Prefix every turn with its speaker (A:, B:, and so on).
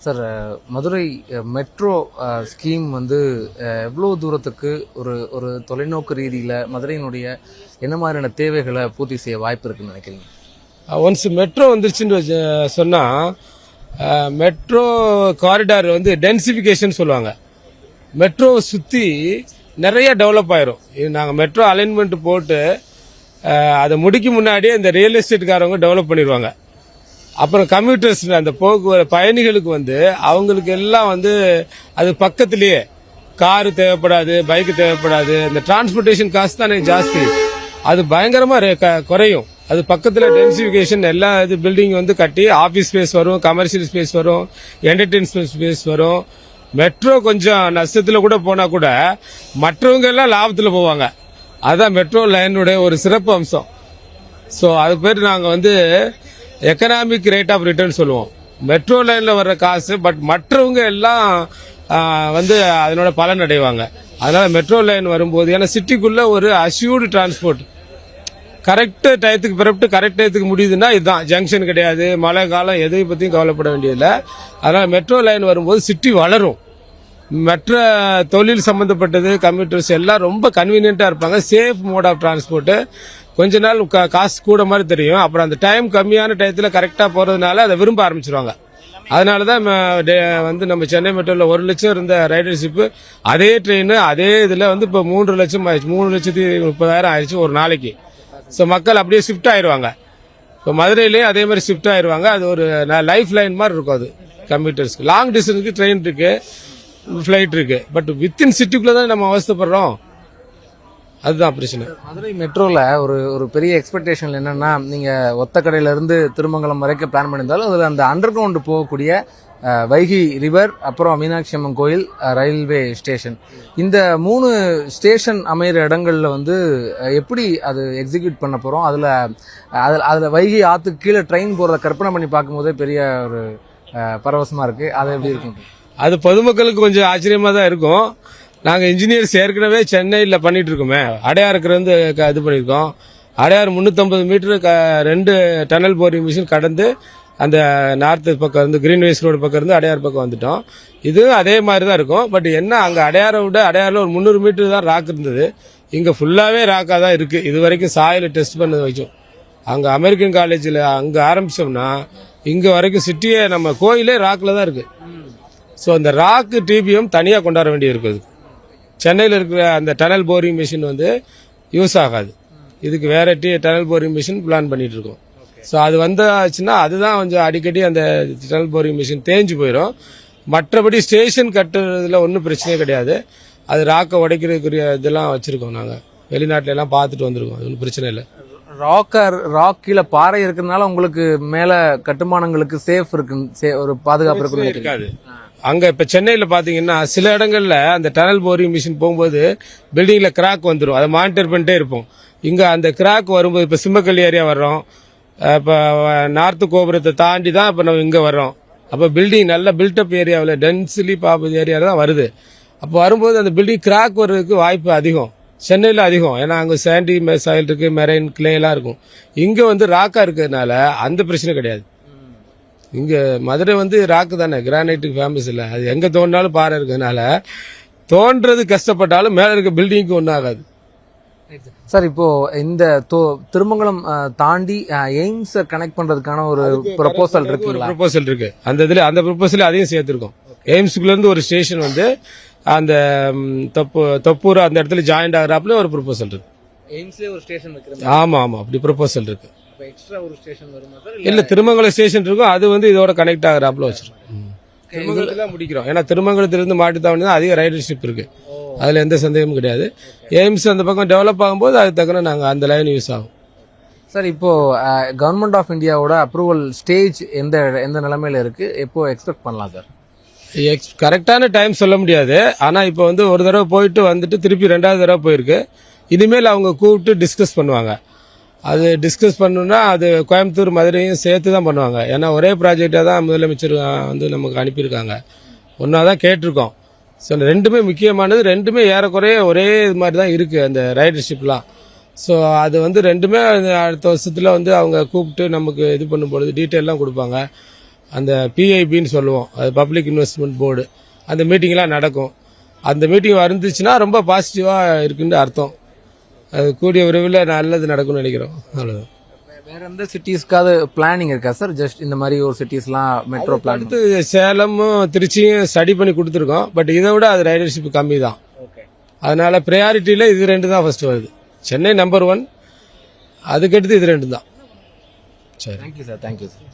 A: Sir Madurai metro scheme வந்து எவ்வளோ தூரத்துக்கு ஒரு ஒரு தொலைநோக்கு ரீதியில் மதுரையினுடைய என்ன மாதிரியான தேவைகளை பூர்த்தி செய்ய வாய்ப்பு இருக்குன்னு நினைக்கிறீங்க?
B: ஒன்ஸ் மெட்ரோ வந்துருச்சுன்னு வச்சு- மெட்ரோ காரிடார் வந்து டென்சிஃபிகேஷன் சொல்லுவாங்க. மெட்ரோவை சுற்றி நிறைய டெவலப் ஆயிரும். நாங்கள் மெட்ரோ அலைன்மெண்ட் போட்டு அதை முடிக்க முன்னாடியே இந்த ரியல் எஸ்டேட்காரவங்க டெவலப் பண்ணிடுவாங்க. அப்புறம் கம்யூட்டர்ஸ் அந்த போக்குவர பயணிகளுக்கு வந்து அவங்களுக்கு எல்லாம் வந்து அது பக்கத்திலேயே காரு தேவைப்படாது பைக்கு தேவைப்படாது. இந்த டிரான்ஸ்போர்ட்டேஷன் காசு தானே ஜாஸ்தி. அது பயங்கரமா குறையும். அது பக்கத்தில் டென்சிஃபிகேஷன் எல்லா இது பில்டிங் வந்து கட்டி ஆஃபீஸ் ஸ்பேஸ் வரும் கமர்ஷியல் ஸ்பேஸ் வரும் என்டர்டெயின்மெண்ட் ஸ்பேஸ் வரும். மெட்ரோ கொஞ்சம் நஷ்டத்தில் கூட போனால் கூட மற்றவங்க எல்லாம் லாபத்தில் போவாங்க. அதான் மெட்ரோ லைனுடைய ஒரு சிறப்பு அம்சம். ஸோ அது பேர் நாங்கள் வந்து எக்கனாமிக் ரேட் ஆஃப் ரிட்டர்ன் சொல்லுவோம். மெட்ரோ லைனில் வர்ற காசு பட் மற்றவங்க எல்லாம் வந்து அதனோட பலன் அடைவாங்க. அதனால் மெட்ரோ லைன் வரும்போது ஏன்னா சிட்டிக்குள்ளே ஒரு அஷ்யூர்டு டிரான்ஸ்போர்ட் கரெக்டு டயத்துக்கு பிறப்பிட்டு கரெக்ட் டயத்துக்கு முடியுதுன்னா இதுதான். ஜங்ஷன் கிடையாது மழை காலம் எதை பற்றியும் கவலைப்பட வேண்டியதில்லை. அதனால் மெட்ரோ லைன் வரும்போது சிட்டி வளரும். மற்ற தொழில் சம்மந்தப்பட்டது கம்ப்யூட்டர்ஸ் எல்லாம் ரொம்ப கன்வீனியன்ட்டாக இருப்பாங்க. சேஃப் மோட் ஆஃப் டிரான்ஸ்போர்ட்டு கொஞ்ச நாள் கா- காசு கூட மாதிரி தெரியும். அப்புறம் அந்த டைம் கம்மியான டயத்தில் கரெக்டாக போகிறதுனால அதை விரும்ப ஆரம்பிச்சிருவாங்க. அதனால தான் டே- வந்து நம்ம சென்னை மெட்ரோவில் ஒரு லட்சம் இருந்த ரைடர்ஷிப்பு அதே ட்ரெயின் அதே இதில் வந்து இப்போ மூன்று லட்சம் ஆயிடுச்சு. மூணு லட்சத்தி முப்பதாயிரம் ஆயிடுச்சு ஒரு நாளைக்கு. ஸோ மக்கள் அப்படியே ஷிஃப்ட் ஆயிடுவாங்க. இப்போ மதுரையிலேயும் அதே மாதிரி ஷிஃப்ட் ஆயிடுவாங்க. அது ஒரு லைஃப் லைன் மாதிரி இருக்கும் அது. கம்ப்யூட்டர்ஸ்க்கு லாங் டிஸ்டன்ஸ்க்கு ட்ரெயின் இருக்குது ஃப்ளைட் இருக்குது பட் வித்தின் சிட்டிக்குள்ளே தான் நம்ம அவஸ்தைப்படுறோம். அதுதான் பிரச்சனை.
A: மதுரை மெட்ரோவில் ஒரு ஒரு பெரிய எக்ஸ்பெக்டேஷன் என்னன்னா நீங்கள் ஒத்தக்கடையில இருந்து திருமங்கலம் வரைக்கும் பிளான் பண்ணியிருந்தாலும் அதில் அந்த அண்டர் கிரவுண்டு போகக்கூடிய வைகை ரிவர் அப்புறம் மீனாட்சி அம்மன் கோயில் ரயில்வே ஸ்டேஷன் இந்த மூணு ஸ்டேஷன் அமைகிற இடங்கள்ல வந்து எப்படி அது எக்ஸிக்யூட் பண்ண போகிறோம் அதில் அதில் அதில் வைகை ஆற்றுக்கு கீழே ட்ரெயின் போகிறத கற்பனை பண்ணி பார்க்கும்போதே பெரிய ஒரு அஹ், பரவசமா இருக்கு. அது எப்படி இருக்கும்?
B: அது பொதுமக்களுக்கு கொஞ்சம் ஆச்சரியமா தான் இருக்கும். நாங்க இன்ஜினியர்ஸ் ஏற்கனவே சென்னையில் பண்ணிட்டு இருக்கோமே. அடையாறுக்கு வந்து க- இது பண்ணியிருக்கோம் அடையாறு முந்நூற்றம்பது மீட்டர் ரெண்டு டனல் போரிங் மிஷின் கடந்து அந்த நார்த் பக்கம் இருந்து கிரீன் வேஸ் ரோடு பக்கம் இருந்து அடையாறு பக்கம் வந்துட்டோம். இதுவும் அதே மாதிரி தான் இருக்கும். பட் என்ன அங்கே அடையாரை விட அடையாறில் ஒரு முந்நூறு மீட்டர் தான் ராக் இருந்தது. இங்கே ஃபுல்லாகவே ராக்காக தான் இருக்குது இது வரைக்கும் சாயில் டெஸ்ட் பண்ணது வச்சோம் அங்கே அமெரிக்கன் காலேஜில் அங்கே ஆரம்பிச்சோம்னா இங்கே வரைக்கும் சிட்டியே நம்ம கோயிலே ராக்கில் தான் இருக்குது ஸோ அந்த ராக்கு டிபிஎம் தனியாக கொண்டாட வேண்டியது இருக்குது சென்னையில் இருக்கிற அந்த டனல் போரிங் மிஷின் வந்து யூஸ் ஆகாது. இதுக்கு வேற டி டனல் போரிங் மிஷின் பிளான் பண்ணிட்டு இருக்கோம். ஸோ அது வந்தாச்சுன்னா அதுதான் கொஞ்சம் அடிக்கடி அந்த டனல் போரிங் மிஷின் தேஞ்சு போயிடும் மற்றபடி ஸ்டேஷன் கட்டுறதுல ஒன்றும் பிரச்சனையே கிடையாது. அது ராக்கை உடைக்கிறதுக்குரிய இதெல்லாம் வச்சிருக்கோம் நாங்கள் வெளிநாட்டுல எல்லாம் பார்த்துட்டு வந்திருக்கோம். அது ஒன்றும் பிரச்சனை இல்லை.
A: ராக்கர் ராக் கீழே பாறை இருக்கிறதுனால உங்களுக்கு மேல கட்டுமானங்களுக்கு சேஃப் இருக்கு ஒரு பாதுகாப்பு இருக்குன்னு
B: இருக்காது. அங்க இப்ப சென்னையில பாத்தீங்கன்னா சில இடங்கள்ல அந்த டனல் போரிங் மிஷின் போகும்போது பில்டிங்ல கிராக் வந்துடும் அதை மானிட்டர் பண்ணிட்டே இருப்போம். இங்க அந்த கிராக் வரும்போது இப்ப சிம்மக்கல் ஏரியா வர்றோம். இப்போ இப்ப கோபுரத்தை தாண்டி தான் இப்ப நம்ம இங்க வர்றோம். அப்ப பில்டிங் நல்ல பில்டப் ஏரியாவில் டென்சிலி பாப்பு ஏரியாவில் தான் வருது. அப்போ வரும்போது அந்த பில்டிங் கிராக் வர்றதுக்கு வாய்ப்பு அதிகம். சென்னையில் அதிகம். ஏன்னா அங்கே சாண்டி சாயில் இருக்குது மெரைன் கிளேலாம் எல்லாம் இருக்கும். இங்கே வந்து ராக்காக இருக்கிறதுனால அந்த பிரச்சனை கிடையாது. இங்க மதுரை வந்து ராக்கு தானே கிரானைட்டுக்கு ஃபேமஸ் இல்லை. அது எங்க தோண்டினாலும் பாறை இருக்கிறதுனால தோன்றது கஷ்டப்பட்டாலும் மேல இருக்க பில்டிங்க்கு ஒன்றும் ஆகாது.
A: சார் இப்போ இந்த தோ- திருமங்கலம் தாண்டி எய்ம்ஸ் கனெக்ட் பண்றதுக்கான ஒரு ப்ரொபோசல் இருக்குங்களா?
B: ப்ரொபோசல் இருக்கு. அந்த இதுல அந்த ப்ரொபோசல் அதையும் சேர்த்திருக்கோம். எய்ம்ஸ்குள்ள இருந்து ஒரு ஸ்டேஷன் வந்து அந்த தொப்பு தொப்பூர் அந்த இடத்துல ஜாயிண்ட் ஆகுறாப்புல ஒரு ப்ரொபோசல் இருக்கு.
A: எய்ம்ஸ்லேயே ஒரு ஸ்டேஷன் வைக்கிற
B: ஆமா ஆமா அப்படி ப்ரொபோசல் இருக்கு.
A: எக்ஸ்ட்ரா ஒரு ஸ்டேஷன் வருமா சார்
B: இல்ல திருமங்கலம் ஸ்டேஷன் இருக்கும். அது வந்து இதோட கனெக்ட் ஆகுறாப்புல வச்சிருக்கோம் திருமங்கலத்துல முடிக்கிறோம். ஏன்னா திருமங்கலத்துல இருந்து மாட்டுத்தாவணி தான் அதிக ரைடர்ஷிப் இருக்கு. அதுல எந்த சந்தேகமும் கிடையாது. எய்ம்ஸ் அந்த பக்கம் டெவலப் ஆகும்போது அதுக்கு தக்கன நாங்க அந்த லைன் யூஸ் ஆகும்.
A: சார் இப்போ கவர்மெண்ட் ஆஃப் இந்தியாவோட அப்ரூவல் ஸ்டேஜ் எந்த எந்த நிலைமையில இருக்கு? எப்போ எக்ஸ்பெக்ட் பண்ணலாம் சார்
B: எக்ஸ் கரெக்டான டைம் சொல்ல முடியாது. ஆனா இப்போ வந்து ஒரு தடவை போயிட்டு வந்துட்டு திருப்பி ரெண்டாவது தடவை போயிருக்கு. இனிமேல் அவங்க கூப்பிட்டு டிஸ்கஸ் பண்ணுவாங்க. அது டிஸ்கஸ் பண்ணணுன்னா அது கோயம்புத்தூர் மதுரையும் சேர்த்து தான் பண்ணுவாங்க. ஏன்னா ஒரே ப்ராஜெக்டாக தான் முதலமைச்சர் வந்து நமக்கு அனுப்பியிருக்காங்க. ஒன்றா தான் கேட்டிருக்கோம். ஸோ ரெண்டுமே முக்கியமானது ரெண்டுமே ஏறக்குறைய ஒரே இது மாதிரி தான் இருக்குது அந்த ரைடர்ஷிப்லாம் ஸோ அது வந்து ரெண்டுமே அடுத்த வருஷத்தில் வந்து அவங்க கூப்பிட்டு நமக்கு இது பண்ணும்பொழுது டீட்டெயிலாம் கொடுப்பாங்க. அந்த பிஐபின்னு சொல்லுவோம். அது பப்ளிக் இன்வெஸ்ட்மெண்ட் போர்டு அந்த மீட்டிங்லாம் நடக்கும். அந்த மீட்டிங் வந்துச்சுன்னா ரொம்ப பாசிட்டிவாக இருக்குன்னு அர்த்தம். அது கூடிய விரைவில் நல்லது நடக்கும்னு நினைக்கிறோம். அவ்வளோதான்
A: வேற எந்த சிட்டிஸ்க்காவது பிளானிங் இருக்கா சார் ஜஸ்ட் இந்த மாதிரி ஒரு சிட்டிஸ்லாம் மெட்ரோ பிளான்
B: அடுத்து சேலமும் திருச்சியும் ஸ்டடி பண்ணி கொடுத்துருக்கோம். பட் இதை விட அது ரைடர்ஷிப் கம்மி தான். அதனால ப்ரையாரிட்டியில் இது ரெண்டு தான் ஃபர்ஸ்ட் வருது. சென்னை நம்பர் ஒன் அதுக்கடுத்து இது ரெண்டு தான். சரி.
A: Thank you sir thank you sir